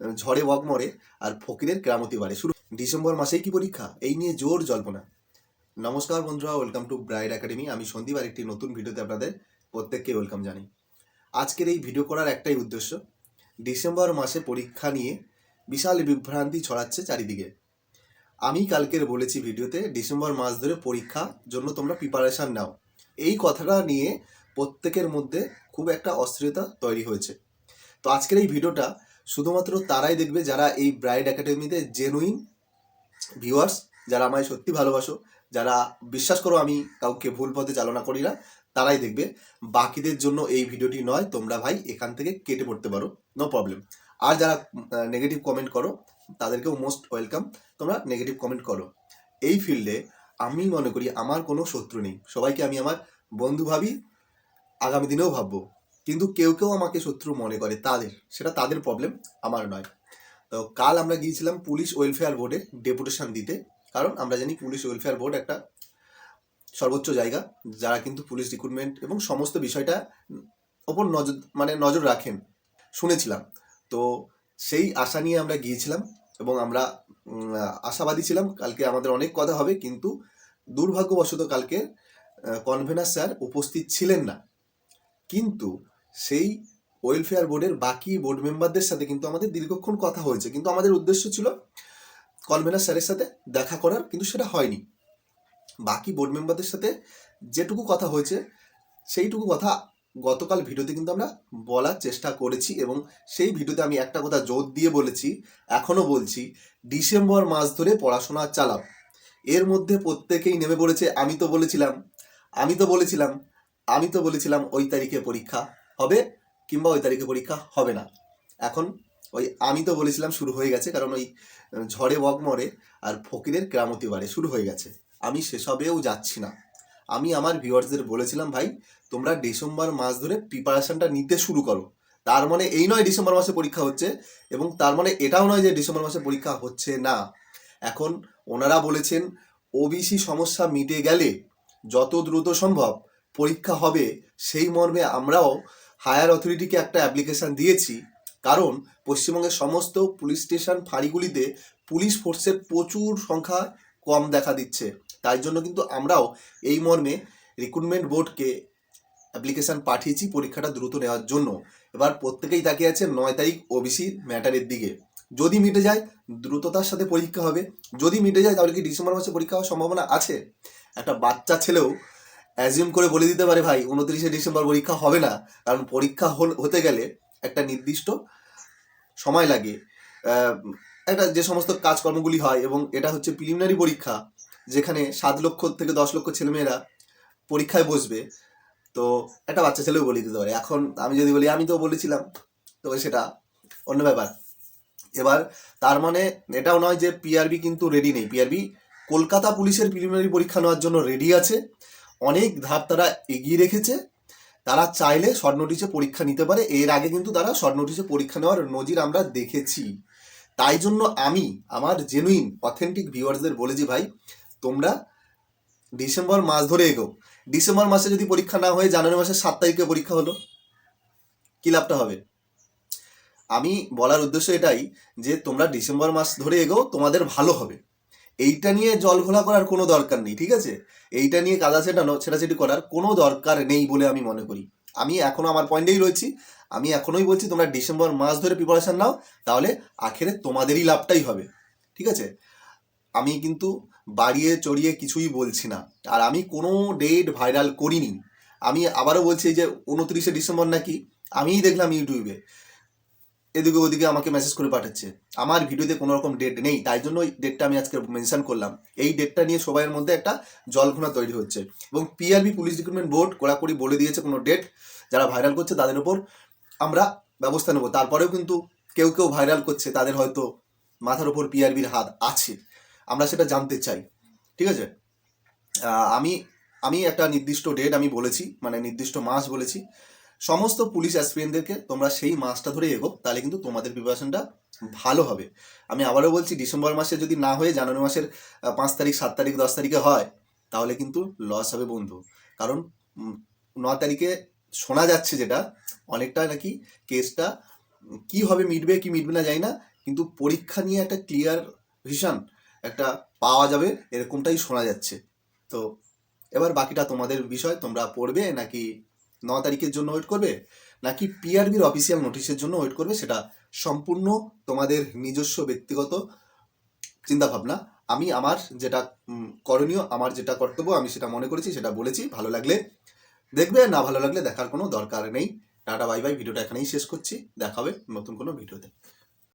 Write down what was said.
ঝড়ে বক মরে আর ফকিরের কেরামতি বাড়ে। শুরু ডিসেম্বর মাসেই কি পরীক্ষা? এই নিয়ে জোর জল্পনা। নমস্কার বন্ধুরা, ওয়েলকাম টু ব্রাইড একাডেমি। আমি সন্দীপ আর একটি নতুন ভিডিওতে আপনাদের প্রত্যেককে ওয়েলকাম জানাই। আজকের এই ভিডিও করার একটাই উদ্দেশ্য, ডিসেম্বর মাসে পরীক্ষা নিয়ে বিশাল বিভ্রান্তি ছড়াচ্ছে চারিদিকে। আমি কালকের বলেছি ভিডিওতে, ডিসেম্বর মাস ধরে পরীক্ষার জন্য তোমরা প্রিপারেশান নাও। এই কথাটা নিয়ে প্রত্যেকের মধ্যে খুব একটা অস্থিরতা তৈরি হয়েছে। তো আজকের এই ভিডিওটা শুধুমাত্র তারাই দেখবে যারা এই ব্রাইড একাডেমিতে জেনুইন ভিউয়ার্স যারা আমায় সত্যি ভালোবাসো, যারা বিশ্বাস করো আমি কাউকে ভুল পথে চালনা করি না, তারাই দেখবে। বাকিদের জন্য এই ভিডিওটি নয়, তোমরা ভাই এখান থেকে কেটে পড়তে পারো নো প্রবলেম আর যারা নেগেটিভ কমেন্ট করো, তাদেরকেও মোস্ট ওয়েলকাম তোমরা নেগেটিভ কমেন্ট করো। এই ফিল্ডে আমি মনে করি আমার কোনো শত্রু নেই। সবাইকে আমি আমার বন্ধু ভাবি, আগামী দিনেও ভাববো। কিন্তু কেউ কেউ আমাকে শত্রু মনে করে, তাদের। সেটা তাদের প্রবলেম আমার নয়। তো কাল আমরা গিয়েছিলাম পুলিশ ওয়েলফেয়ার বোর্ডে ডেপুটেশন দিতে। কারণ আমরা জানি পুলিশ ওয়েলফেয়ার বোর্ড একটা সর্বোচ্চ জায়গা, যারা কিন্তু পুলিশ রিক্রুটমেন্ট এবং সমস্ত বিষয়টা ওপর নজর মানে নজর রাখেন। শুনেছিলাম। তো সেই আশা নিয়ে আমরা গিয়েছিলাম এবং আমরা আশাবাদী ছিলাম, কালকে আমাদের অনেক কথা হবে, কিন্তু দুর্ভাগ্যবশত কালকে কনভেনার স্যার উপস্থিত ছিলেন না। কিন্তু সেই ওয়েলফেয়ার বোর্ডের বাকি বোর্ড মেম্বারদের সাথে কিন্তু আমাদের দীর্ঘক্ষণ কথা হয়েছে। কিন্তু আমাদের উদ্দেশ্য ছিল কনভেনার স্যারের সাথে দেখা করার, কিন্তু সেটা হয়নি। বাকি বোর্ড মেম্বারদের সাথে যেটুকু কথা হয়েছে, সেইটুকু কথা গতকাল ভিডিওতে কিন্তু আমরা বলার চেষ্টা করেছি এবং সেই ভিডিওতে আমি একটা কথা জোর দিয়ে বলেছি এখনও বলছি, ডিসেম্বর মাস ধরে পড়াশোনা চালাও। এর মধ্যে প্রত্যেকেই নেমে পড়েছে, আমি তো বলেছিলাম, আমি তো বলেছিলাম, আমি তো বলেছিলাম ওই তারিখে পরীক্ষা। হবে কিংবা ওই তারিখে পরীক্ষা হবে না। এখন ওই আমি তো বলেছিলাম শুরু হয়ে গেছে, কারণ ওই ঝড়ে বক মরে আর ফকিরের কেরামতি বাড়ে শুরু হয়ে গেছে। আমি সেসবেও যাচ্ছি না। আমি আমার ভিউয়ার্সদের বলেছিলাম, ভাই, তোমরা ডিসেম্বর মাস ধরে প্রিপারেশনটা নিতে শুরু করো। তার মানে এই নয় ডিসেম্বর মাসে পরীক্ষা হচ্ছে এবং তার মানে এটাও নয় যে ডিসেম্বর মাসে পরীক্ষা হচ্ছে না। এখন ওনারা বলেছেন, ওবিসি সমস্যা মিটে গেলে যত দ্রুত সম্ভব পরীক্ষা হবে। সেই মর্মে আমরাও হায়ার অথরিটিকে একটা অ্যাপ্লিকেশন দিয়েছি, কারণ পশ্চিমবঙ্গের সমস্ত পুলিশ স্টেশন ফাঁড়িগুলিতে পুলিশ ফোর্সের প্রচুর সংখ্যা কম দেখা দিচ্ছে। তাই জন্য কিন্তু আমরাও এই মর্মে রিক্রুটমেন্ট বোর্ডকে অ্যাপ্লিকেশন পাঠিয়েছি পরীক্ষাটা দ্রুত নেওয়ার জন্য। এবার প্রত্যেকেই তাকিয়ে আছে নয় তারিখ ওবিসি ম্যাটারের দিকে। যদি মিটে যায়, দ্রুততার সাথে পরীক্ষা হবে। যদি মিটে যায়, তাহলে কি ডিসেম্বর মাসে পরীক্ষা হওয়ার সম্ভাবনা আছে? একটা বাচ্চা ছেলেও অ্যাজিউম করে বলে দিতে পারে, ভাই, উনত্রিশে ডিসেম্বর পরীক্ষা হবে না। কারণ পরীক্ষা হতে গেলে একটা নির্দিষ্ট সময় লাগে। একটা যে সমস্ত কাজকর্মগুলি হয় এবং এটা হচ্ছে প্রিলিমিনারি পরীক্ষা, যেখানে সাত লক্ষ থেকে দশ লক্ষ ছেলেমেয়েরা পরীক্ষায় বসবে। তো একটা বাচ্চা ছেলেও বলে দিতে পারে। এখন আমি যদি বলি, আমি তো বলেছিলাম। তো সেটা অন্য ব্যাপার। এবার তার মানে এটাও নয় যে পিআরবি কিন্তু রেডি নেই। পিআরবি কলকাতা পুলিশের প্রিলিমিনারি পরীক্ষা নেওয়ার জন্য রেডি আছে। অনেক ধাপ তারা এগিয়ে রেখেছে। তারা চাইলে শর্ট পরীক্ষা নিতে পারে। এর আগে কিন্তু তারা শর্ট পরীক্ষা নেওয়ার নজির আমরা দেখেছি। তাই জন্য আমি, আমার জেনুইন অথেন্টিক ভিউয়ার্সদের বলেছি ভাই, তোমরা ডিসেম্বর মাস ধরে এগো। ডিসেম্বর মাসে যদি পরীক্ষা না হয়ে জানুয়ারি মাসের সাত তারিখে পরীক্ষা হলো, কি লাভটা হবে? আমি বলার উদ্দেশ্য এটাই যে তোমরা ডিসেম্বর মাস ধরে এগো, তোমাদের ভালো হবে। এইটা নিয়ে জল ঘোলা করার কোনো দরকার নেই, ঠিক আছে? এইটা নিয়ে কাদা ছেটানো ছেটাছেটি করার কোনো দরকার নেই বলে আমি মনে করি। আমি এখনও আমার পয়েন্টেই রয়েছি। আমি এখনোই বলছি, তোমরা ডিসেম্বর মাস ধরে প্রিপারেশান নাও, তাহলে আখেরে তোমাদেরই লাভটাই হবে, ঠিক আছে? আমি কিন্তু বাড়িয়ে চড়িয়ে কিছুই বলছি না, আর আমি কোনো ডেট ভাইরাল করিনি। আমি আবারও বলছি যে উনত্রিশে ডিসেম্বর নাকি? আমিই দেখলাম ইউটিউবে। এদিকে ওদিকে আমাকে মেসেজ করে পাঠাচ্ছে। আমার ভিডিওতে কোনো রকম ডেট নেই, তাই জন্য ওই ডেটটা আমি আজকে মেনশন করলাম। এই ডেটটা নিয়ে সবাইয়ের মধ্যে একটা জলঘোনা তৈরি হচ্ছে। এবং পিআরবি পুলিশ রিক্রুটমেন্ট বোর্ড কড়াকড়ি বলে দিয়েছে কোনো ডেট যারা ভাইরাল করছে তাদের উপর আমরা ব্যবস্থা নেব। তারপরেও কিন্তু কেউ কেউ ভাইরাল করছে, তাদের হয়তো মাথার উপর পিআরবির হাত আছে। আমরা সেটা জানতে চাই, ঠিক আছে? আমি আমি একটা নির্দিষ্ট ডেট আমি বলেছি মানে নির্দিষ্ট মাস বলেছি। সমস্ত পুলিশ অ্যাসপিরেন্টদেরকে তোমরা সেই মাসটা ধরে এগো, তাহলে কিন্তু তোমাদের প্রিপারেশনটা ভালো হবে। আমি আবারও বলছি, ডিসেম্বর মাসে যদি না হয়ে জানুয়ারি মাসের পাঁচ তারিখ, সাত তারিখ, দশ তারিখে হয়, তাহলে কিন্তু লস হবে বন্ধু। কারণ ন তারিখে শোনা যাচ্ছে যেটা, অনেকটা নাকি কেসটা কি হবে মিটবে, কি মিটবে না জানি না, কিন্তু পরীক্ষা নিয়ে একটা ক্লিয়ার ভিশন একটা পাওয়া যাবে, এরকমটাই শোনা যাচ্ছে। তো, এবার বাকিটা তোমাদের বিষয়, তোমরা পড়বে নাকি ন তারিখের জন্য ওয়েট করবে? নাকি পিআরবির অফিসিয়াল নোটিশের জন্য ওয়েট করবে? সেটা সম্পূর্ণ তোমাদের নিজস্ব ব্যক্তিগত চিন্তাভাবনা। আমি আমার যেটা করণীয়, আমার যেটা কর্তব্য, আমি সেটা মনে করেছি, সেটা বলেছি। ভালো লাগলে দেখবে, না ভালো লাগলে দেখার কোনো দরকার নেই। টাটা বাই বাই ভিডিওটা এখানেই শেষ করছি। দেখাবে নতুন কোনো ভিডিওতে।